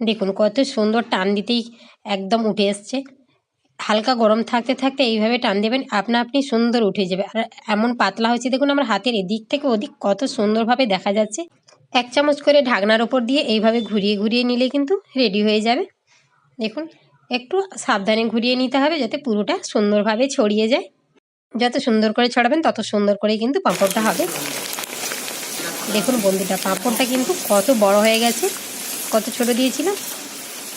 দেখুন, কত সুন্দর টান দিতেই একদম উঠে এসছে। হালকা গরম থাকতে থাকতে এইভাবে টান দেবেন, আপনা আপনি সুন্দর উঠে যাবে। আর এমন পাতলা হয়েছে, দেখুন আমার হাতের এদিক থেকে ওদিক কত সুন্দরভাবে দেখা যাচ্ছে। এক চামচ করে ঢাকনার ওপর দিয়ে এইভাবে ঘুরিয়ে ঘুরিয়ে নিলে কিন্তু রেডি হয়ে যাবে। দেখুন, একটু সাবধানে ঘুরিয়ে নিতে হবে যাতে পুরোটা সুন্দরভাবে ছড়িয়ে যায়। যত সুন্দর করে ছড়াবেন, তত সুন্দর করে কিন্তু পাঁপড়টা হবে। দেখুন বন্ধুটা পাঁপড়টা কিন্তু কত বড় হয়ে গেছে। কত ছোট দিয়েছিলাম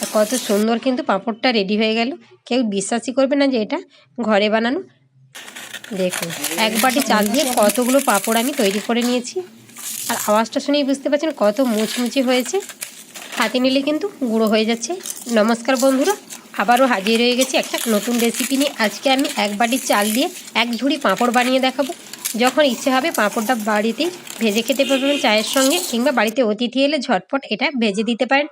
আর কত সুন্দর কিন্তু পাঁপড়টা রেডি হয়ে গেল। কেউ বিশ্বাসই করবে না যে এটা ঘরে বানানো। দেখুন, এক বাটি চাল দিয়ে কতগুলো পাঁপড় আমি তৈরি করে নিয়েছি। আর আওয়াজটা শুনেই বুঝতে পারছেন কত মুচমুচি হয়েছে। হাতে নিলে কিন্তু গুঁড়ো হয়ে যাচ্ছে। নমস্কার বন্ধুরা, আবারও হাজির হয়ে গেছি একটা নতুন রেসিপি নিয়ে। আজকে আমি এক বাটি চাল দিয়ে এক ঝুড়ি পাঁপড় বানিয়ে দেখাবো। যখন ইচ্ছে হবে পাঁপড়টা বাড়িতে ভেজে খেতে পারবেন চায়ের সঙ্গে, কিংবা বাড়িতে অতিথি এলে ঝটপট এটা ভেজে দিতে পারেন।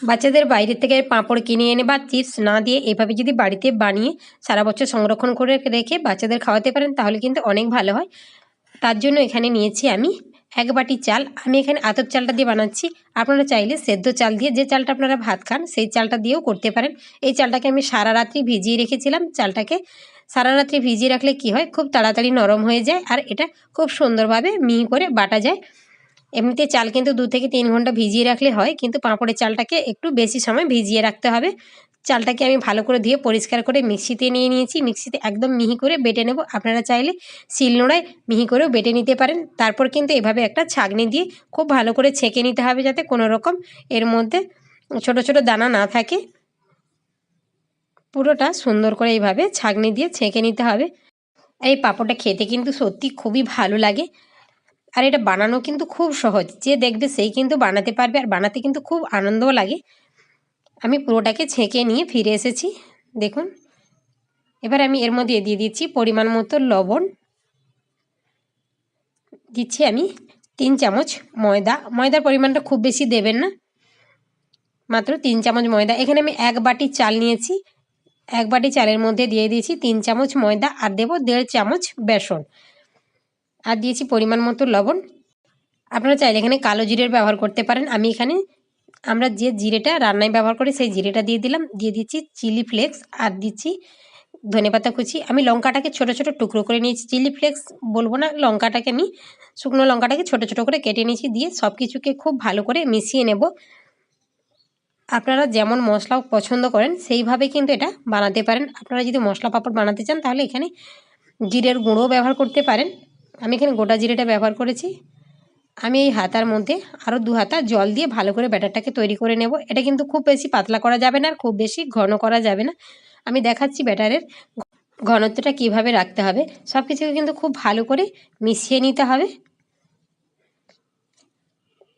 বাচ্চাদের বাইরে থেকে পাঁপড় কিনে এনে বা চিপস না দিয়ে এভাবে যদি বাড়িতে বানিয়ে সারা বছর সংরক্ষণ করে রেখে বাচ্চাদের খাওয়াতে পারেন, তাহলে কিন্তু অনেক ভালো হয়। তার জন্য এখানে নিয়েছি আমি এক বাটি চাল। আমি এখানে আতপ চালটা দিয়ে বানাচ্ছি। আপনারা চাইলে সেদ্ধ চাল দিয়ে যে চালটা আপনারা ভাত খান, সেই চালটা দিয়েও করতে পারেন। এই চালটাকে আমি সারা রাত্রি ভিজিয়ে রেখেছিলাম। চালটাকে সারা রাত্রি ভিজিয়ে রাখলে কি হয়? খুব তাড়াতাড়ি নরম হয়ে যায় আর এটা খুব সুন্দরভাবে মিহি করে বাটা যায়। এমনিতে চাল কিন্তু দু থেকে তিন ঘণ্টা ভিজিয়ে রাখলে হয়, কিন্তু পাঁপড়ের চালটাকে একটু বেশি সময় ভিজিয়ে রাখতে হবে। চালটাকে আমি ভালো করে ধুয়ে পরিষ্কার করে মিক্সিতে নিয়ে নিয়েছি। মিক্সিতে একদম মিহি করে বেটে নেব। আপনারা চাইলে শিলনোড়ায় মিহি করেও বেটে নিতে পারেন। তারপর কিন্তু এভাবে একটা ছাগনি দিয়ে খুব ভালো করে ছেঁকে নিতে হবে যাতে কোনো রকম এর মধ্যে ছোট ছোট দানা না থাকে। পুরোটা সুন্দর করে এইভাবে ছাগনি দিয়ে ছেঁকে নিতে হবে। এই পাঁপড়টা খেতে কিন্তু সত্যি খুবই ভালো লাগে। আর এটা বানানো কিন্তু খুব সহজ। যে দেখবে সেই কিন্তু বানাতে পারবে আর বানাতে কিন্তু খুব আনন্দও লাগে। আমি পুরোটাকে ছেঁকে নিয়ে ফিরে এসেছি। দেখুন। এবার আমি এর মধ্যে দিয়ে দিচ্ছি পরিমাণ মতো লবণ। দিচ্ছি আমি তিন চামচ ময়দা। ময়দার পরিমাণটা খুব বেশি দেবেন না। মাত্র তিন চামচ ময়দা। এখানে আমি এক বাটি চাল নিয়েছি। এক বাটি চালের মধ্যে দিয়ে দিয়েছি তিন চামচ ময়দা আর দেবো দেড় চামচ বেসন। আর দিয়েছি পরিমাণ মতো লবণ। আপনারা চাইলে এখানে কালো জিরের ব্যবহার করতে পারেন। আমি এখানে, আমরা যে জিরেটা রান্নায় ব্যবহার করি সেই জিরেটা দিয়ে দিলাম। দিয়ে দিচ্ছি চিলি ফ্লেক্স আর দিচ্ছি ধনেপাতা কুচি। আমি লঙ্কাটাকে ছোট ছোট টুকরো করে নিয়েছি। চিলি ফ্লেক্স বলব না, লঙ্কাটাকে আমি শুকনো লঙ্কাটাকে ছোট ছোট করে কেটে নিয়েছি। দিয়ে সব কিছুকে খুব ভালো করে মিশিয়ে নেব। আপনারা যেমন মশলা পছন্দ করেন, সেইভাবে কিন্তু এটা বানাতে পারেন। আপনারা যদি মশলা পাঁপড় বানাতে চান, তাহলে এখানে জিরের গুঁড়ো ব্যবহার করতে পারেন। আমি এখানে গোটা জিরেটা ব্যবহার করেছি। আমি এই হাতার মধ্যে আরও দু হাতা জল দিয়ে ভালো করে ব্যাটারটাকে তৈরি করে নেব। এটা কিন্তু খুব বেশি পাতলা করা যাবে না আর খুব বেশি ঘন করা যাবে না। আমি দেখাচ্ছি ব্যাটারের ঘনত্বটা কীভাবে রাখতে হবে। সব কিছুকে কিন্তু খুব ভালো করে মিশিয়ে নিতে হবে।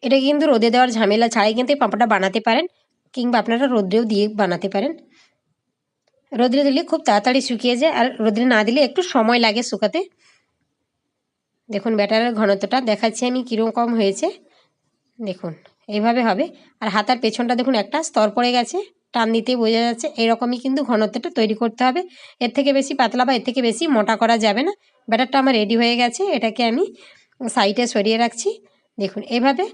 এটা কিন্তু রোদে দেওয়ার ঝামেলা ছাড়াই কিন্তু এই পাঁপড়টা বানাতে পারেন। কিংবা আপনারা রোদ্রেও দিয়ে বানাতে পারেন। রোদ্রে দিলে খুব তাড়াতাড়ি শুকিয়ে যায় আর রোদ্রে না দিলে একটু সময় লাগে শুকাতে। দেখুন ব্যাটারের ঘনত্বটা দেখাচ্ছি আমি কীরকম হয়েছে। দেখুন, এইভাবে হবে। আর হাতার পেছনটা দেখুন একটা স্তর পড়ে গেছে, টান দিতে বোঝা যাচ্ছে। এরকমই কিন্তু ঘনত্বটা তৈরি করতে হবে। এর থেকে বেশি পাতলা বা এর থেকে বেশি মোটা করা যাবে না। ব্যাটারটা আমার রেডি হয়ে গেছে। এটাকে আমি সাইডে সরিয়ে রাখছি। দেখুন, এভাবে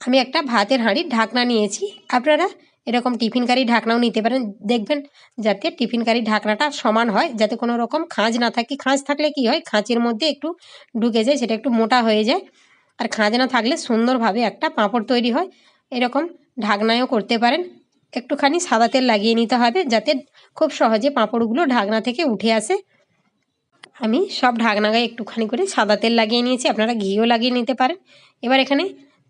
আমি একটা ভাতের হাঁড়ির ঢাকনা নিয়েছি। আপনারা এরকম টিফিন কারি ঢাকনাও নিতে পারেন। দেখবেন যাতে টিফিন কারি ঢাকনাটা সমান হয়, যাতে কোনো রকম খাঁজ না থাকে। খাঁজ থাকলে কি হয়, খাঁচের মধ্যে একটু ঢুকে যায়, সেটা একটু মোটা হয়ে যায়। আর খাঁজ না থাকলে সুন্দরভাবে একটা পাঁপড় তৈরি হয়। এরকম ঢাকনায়ও করতে পারেন। একটুখানি সাদা তেল লাগিয়ে নিতে হবে, যাতে খুব সহজে পাঁপড়গুলো ঢাকনা থেকে উঠে আসে। আমি সব ঢাকনা গায়ে একটুখানি করে সাদা তেল লাগিয়ে নিয়েছি। আপনারা ঘিও লাগিয়ে নিতে পারেন। এবার এখানে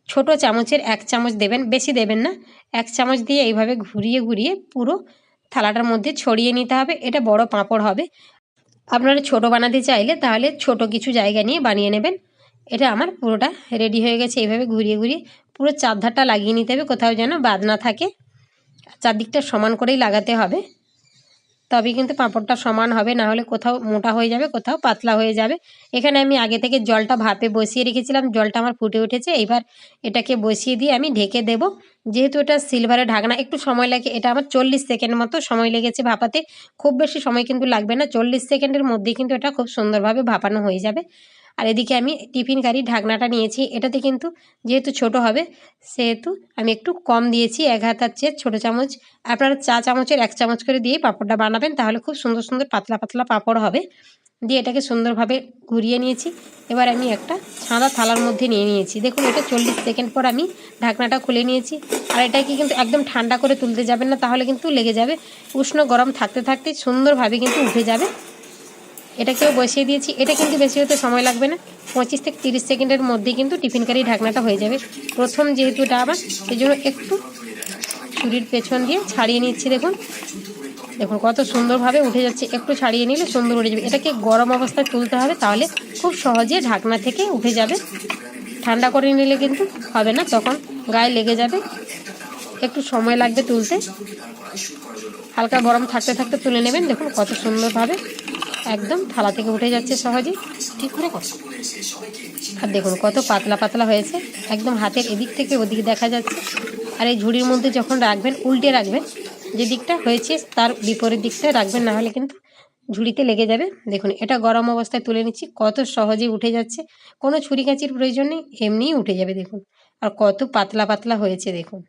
ছোট চামচের এক চামচ দেবেন, বেশি দেবেন না। এক চামচ দিয়ে এইভাবে ঘুরিয়ে ঘুরিয়ে পুরো থালাটার মধ্যে ছড়িয়ে নিতে হবে। এটা বড় পাঁপড় হবে। আপনারা ছোট বানাতে চাইলে তাহলে ছোট কিছু জায়গা নিয়ে বানিয়ে নেবেন। এটা আমার পুরোটা রেডি হয়ে গেছে। এইভাবে ঘুরিয়ে ঘুরিয়ে পুরো চারধারটা লাগিয়ে নিতে হবে। কোথাও যেন বাদ না থাকে। চারদিকটা সমান করেই লাগাতে হবে। তবে কিন্তু পাঁপড়টা সমান হবে, না হলে কোথাও মোটা হয়ে যাবে, কোথাও পাতলা হয়ে যাবে। এখানে আমি আগে থেকে জলটা ভাপে বসিয়ে রেখেছিলাম, জলটা আমার ফুটে উঠেছে। এবার এটাকে বসিয়ে দিয়ে আমি ঢেকে দেব। যেহেতু এটা সিলভারের ঢাকনা, একটু সময় লাগে, এটা আমার চল্লিশ সেকেন্ড মতো সময় লেগেছে ভাপাতে। খুব বেশি সময় কিন্তু লাগবে না, চল্লিশ সেকেন্ডের মধ্যে কিন্তু এটা খুব সুন্দরভাবে ভাপানো হয়ে যাবে। আর এদিকে আমি টিফিন কারি ঢাকনাটা নিয়েছি। এটাতে কিন্তু যেহেতু ছোট হবে, সেহেতু আমি একটু কম দিয়েছি, এক হাতার চেয়ে ছোটো চামচ। আপনারা চা চামচের এক চামচ করে দিয়ে পাঁপড়টা বানাবেন, তাহলে খুব সুন্দর সুন্দর পাতলা পাতলা পাঁপড় হবে। দিয়ে এটাকে সুন্দরভাবে ঘুরিয়ে নিয়েছি। এবার আমি একটা সাদা থালার মধ্যে নিয়ে নিয়েছি। দেখুন, এটা চল্লিশ সেকেন্ড পর আমি ঢাকনাটা খুলে নিয়েছি। আর এটাকে কিন্তু একদম ঠান্ডা করে তুলতে যাবেন না, তাহলে কিন্তু লেগে যাবে। উষ্ণ গরম থাকতে থাকতে সুন্দরভাবে কিন্তু উঠে যাবে। এটাকেও বসিয়ে দিয়েছি। এটা কিন্তু বেশি হতে সময় লাগবে না। পঁচিশ থেকে তিরিশ সেকেন্ডের মধ্যেই কিন্তু টিফিন কারি ঢাকনাটা হয়ে যাবে। প্রথম যেহেতু আমার সেই জন্য একটু ছুরির পেছন দিয়ে ছাড়িয়ে নিচ্ছি, দেখুন। দেখুন, কত সুন্দরভাবে উঠে যাচ্ছে। একটু ছাড়িয়ে নিলে সুন্দর উঠে যাবে। এটাকে গরম অবস্থায় তুলতে হবে, তাহলে খুব সহজে ঢাকনা থেকে উঠে যাবে। ঠান্ডা করে নিলে কিন্তু হবে না, তখন গায়ে লেগে যাবে। একটু সময় লাগবে তুলতে। হালকা গরম থাকতে থাকতে তুলে নেবেন। দেখুন, কত সুন্দরভাবে একদম থালা থেকে উঠে যাচ্ছে সহজে ঠিক করে কর। আর দেখুন কত পাতলা পাতলা হয়েছে। একদম হাতের এদিক থেকে ওদিক দেখা যাচ্ছে। আর এই ঝুড়ির মধ্যে যখন রাখবেন উল্টে রাখবেন যে দিকটা হয়েছে তার বিপরীত দিকটা রাখবেন না হলে কিন্তু ঝুড়িতে লেগে যাবে। দেখুন এটা গরম অবস্থায় তুলে নিচ্ছি। কত সহজে উঠে যাচ্ছে। কোনো ছুরি কাঁচির প্রয়োজন নেই এমনিই উঠে যাবে দেখুন। আর কত পাতলা পাতলা হয়েছে দেখুন।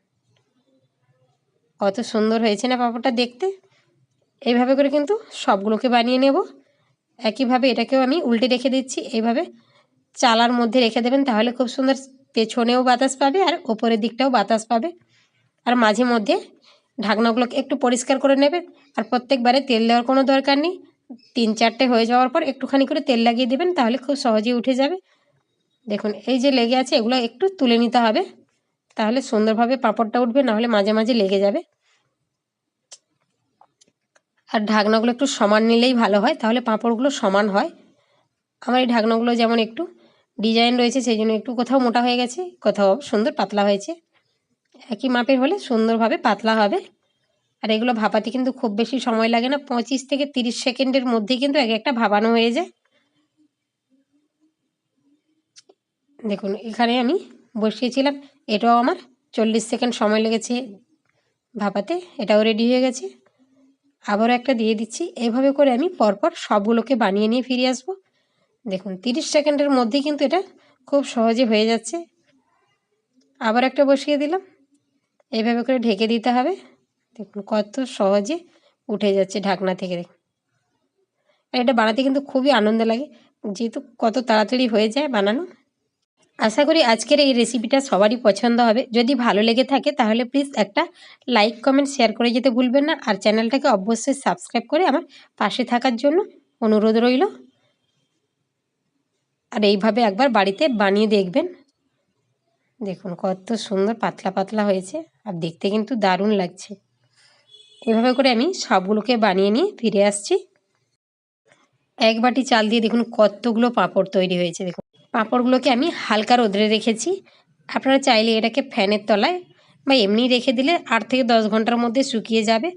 কত সুন্দর হয়েছে না পাঁপড়টা দেখতে। এইভাবে করে কিন্তু সবগুলোকে বানিয়ে নেব। একইভাবে এটাকেও আমি উল্টে রেখে দিচ্ছি। এইভাবে চালার মধ্যে রেখে দেবেন, তাহলে খুব সুন্দর পেছনেও বাতাস পাবে আর ওপরের দিকটাও বাতাস পাবে। আর মাঝে মধ্যে ঢাকনাগুলোকে একটু পরিষ্কার করে নেবেন। আর প্রত্যেকবারে তেল দেওয়ার কোনো দরকার নেই। তিন চারটে হয়ে যাওয়ার পর একটুখানি করে তেল লাগিয়ে দেবেন, তাহলে খুব সহজেই উঠে যাবে। দেখুন, এই যে লেগে আছে, এগুলো একটু তুলে নিতে হবে। তাহলে সুন্দরভাবে পাঁপড়টা উঠবে, নাহলে মাঝে মাঝে লেগে যাবে। আর ঢাকনাগুলো একটু সমান নিলেই ভালো হয়, তাহলে পাঁপড়গুলো সমান হয়। আমার এই ঢাকনাগুলো যেমন একটু ডিজাইন রয়েছে, সেই জন্য একটু কোথাও মোটা হয়ে গেছে, কোথাও সুন্দর পাতলা হয়েছে। একই মাপের হলে সুন্দরভাবে পাতলা হবে। আর এগুলো ভাপাতে কিন্তু খুব বেশি সময় লাগে না, পঁচিশ থেকে তিরিশ সেকেন্ডের মধ্যেই কিন্তু এক একটা ভাবানো হয়ে যায়। দেখুন, এখানে আমি বসিয়েছিলাম, এটাও আমার চল্লিশ সেকেন্ড সময় লেগেছে ভাপাতে, এটাও রেডি হয়ে গেছে। আবারও একটা দিয়ে দিচ্ছি। এইভাবে করে আমি পরপর সবগুলোকে বানিয়ে নিয়ে ফিরে আসব। দেখুন, তিরিশ সেকেন্ডের মধ্যেই কিন্তু এটা খুব সহজে হয়ে যাচ্ছে। আবার একটা বসিয়ে দিলাম। এইভাবে করে ঢেকে দিতে হবে। দেখুন, কত সহজে উঠে যাচ্ছে ঢাকনা থেকে। দেখুন এটা বানাতে কিন্তু খুবই আনন্দ লাগে। যেহেতু কত তাড়াতাড়ি হয়ে যায় বানানো আশা করি আজকের এই রেসিপিটা সবারই পছন্দ হবে। যদি ভালো লেগে থাকে তাহলে প্লিজ একটা লাইক কমেন্ট শেয়ার করে যেতে ভুলবেন না। আর চ্যানেলটাকে অবশ্যই সাবস্ক্রাইব করে আমার পাশে থাকার জন্য অনুরোধ রইল। আর এইভাবে একবার বাড়িতে বানিয়ে দেখবেন। দেখুন কত সুন্দর পাতলা পাতলা হয়েছে আর দেখতে কিন্তু দারুণ লাগছে। এভাবে করে আমি সবগুলোকে বানিয়ে নিয়ে ফিরে আসছি। এক বাটি চাল দিয়ে দেখুন কতগুলো পাঁপড় তৈরি হয়েছে। দেখুন পাঁপড়গুলোকে আমি হালকা রোদ্রে রেখেছি। আপনারা চাইলে এটাকে ফ্যানের তলায় বা এমনি রেখে দিলে আট থেকে দশ ঘণ্টার মধ্যে শুকিয়ে যাবে।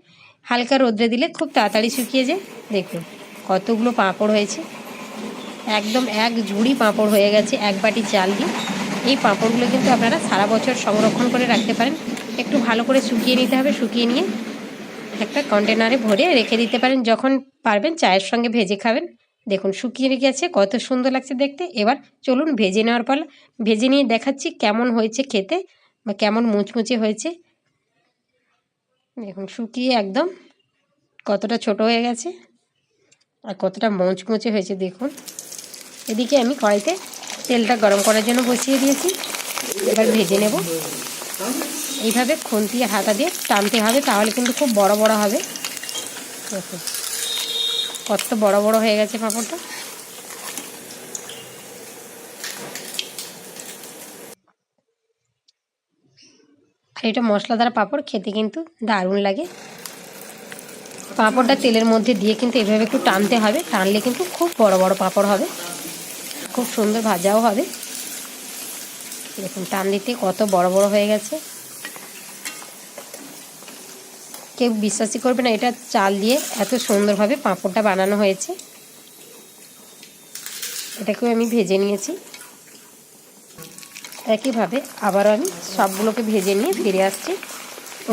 হালকা রোদ্রে দিলে খুব তাড়াতাড়ি শুকিয়ে যায়। দেখুন, কতগুলো পাঁপড় হয়েছে। একদম এক ঝুড়ি পাঁপড় হয়ে গেছে এক বাটি চাল দিয়ে। এই পাঁপড়গুলো কিন্তু আপনারা সারা বছর সংরক্ষণ করে রাখতে পারেন। একটু ভালো করে শুকিয়ে নিতে হবে, শুকিয়ে নিয়ে একটা কন্টেনারে ভরে রেখে দিতে পারেন। যখন পারবেন, চায়ের সঙ্গে ভেজে খাবেন। দেখুন, শুকিয়ে গেছে, কত সুন্দর লাগছে দেখতে। এবার চলুন ভেজে নেওয়ার পালা। ভেজে নিয়ে দেখাচ্ছি কেমন হয়েছে খেতে বা কেমন মুচমুচে হয়েছে। দেখুন, শুকিয়ে একদম কতটা ছোট হয়ে গেছে আর কতটা মুচমুচে হয়েছে, দেখুন। এদিকে আমি কড়াইতে তেলটা গরম করার জন্য বসিয়ে দিয়েছি। এবার ভেজে নেব। এইভাবে খুন্তি হাতা দিয়ে টানতে হবে, তাহলে কিন্তু খুব বড় বড় হবে। দেখুন। কত বড় বড় হয়ে গেছে পাঁপড়টা? আর এটা মশলাদার পাঁপড় খেতে কিন্তু দারুণ লাগে। পাঁপড়টা তেলের মধ্যে দিয়ে কিন্তু এভাবে একটু টানতে হবে, টানলে কিন্তু খুব বড় বড় পাঁপড় হবে। খুব সুন্দর ভাজাও হবে। দেখুন, টান দিতে কত বড় বড় হয়ে গেছে। কেউ বিশ্বাসই করবে না, এটা চাল দিয়ে এত সুন্দরভাবে পাঁপড়টা বানানো হয়েছে। এটাকেও আমি ভেজে নিয়েছি। একইভাবে আবারও আমি সবগুলোকে ভেজে নিয়ে ফিরে আসছি।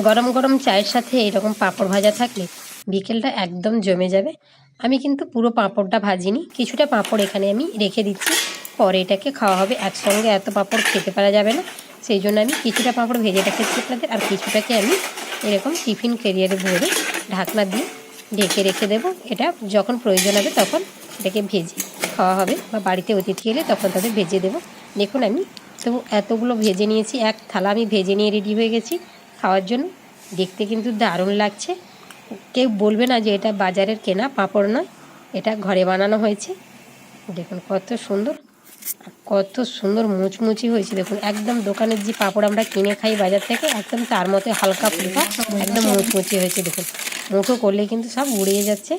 গরম গরম চায়ের সাথে এরকম পাঁপড় ভাজা থাকলে বিকেলটা একদম জমে যাবে। আমি কিন্তু পুরো পাঁপড়টা ভাজিনি, কিছুটা পাঁপড় এখানে আমি রেখে দিচ্ছি। পরে এটাকে খাওয়া হবে একসঙ্গে, এত পাঁপড় খেতে পারা যাবে না। সেই জন্য আমি কিছুটা পাঁপড় ভেজে রেখেছি আপনাদের, আর কিছুটাকে আমি এরকম টিফিন কেরিয়ারে ভরে ঢাকনা দিয়ে ঢেকে রেখে দেবো। এটা যখন প্রয়োজন হবে তখন এটাকে ভেজে খাওয়া হবে বা বাড়িতে অতিথি এলে তখন তাদের ভেজে দেবো। দেখুন আমি তো এতগুলো ভেজে নিয়েছি, এক থালা আমি ভেজে নিয়ে রেডি হয়ে গেছি। খাওয়ার জন্য দেখতে কিন্তু দারুণ লাগছে। কেউ বলবে না যে এটা বাজারের কেনা পাঁপড় নয়, এটা ঘরে বানানো হয়েছে। দেখুন কত সুন্দর। কত সুন্দর মুচমুচি হয়েছে, দেখুন। একদম দোকানের যে পাঁপড় আমরা কিনে খাই বাজার থেকে, একদম তার মতো হালকা ফুলকা, একদম মুচমুচি হয়েছে, দেখুন। মুখো করলে কিন্তু সব উড়িয়ে যাচ্ছে।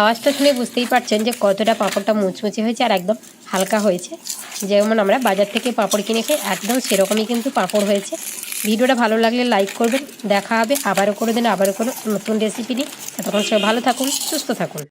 আওয়াজটা শুনে বুঝতেই পারছেন যে কতটা পাঁপড়টা মুচমুচে হয়েছে আর একদম হালকা হয়েছে। যেমন আমরা বাজার থেকে পাঁপড় কিনে খাই একদম সেরকমই কিন্তু পাঁপড় হয়েছে। ভিডিওটা ভালো লাগলে লাইক করবেন। দেখা হবে আবারও করে দিন, আবারও কোনো নতুন রেসিপি নিয়ে। তখন সবাই ভালো থাকুন, সুস্থ থাকুন।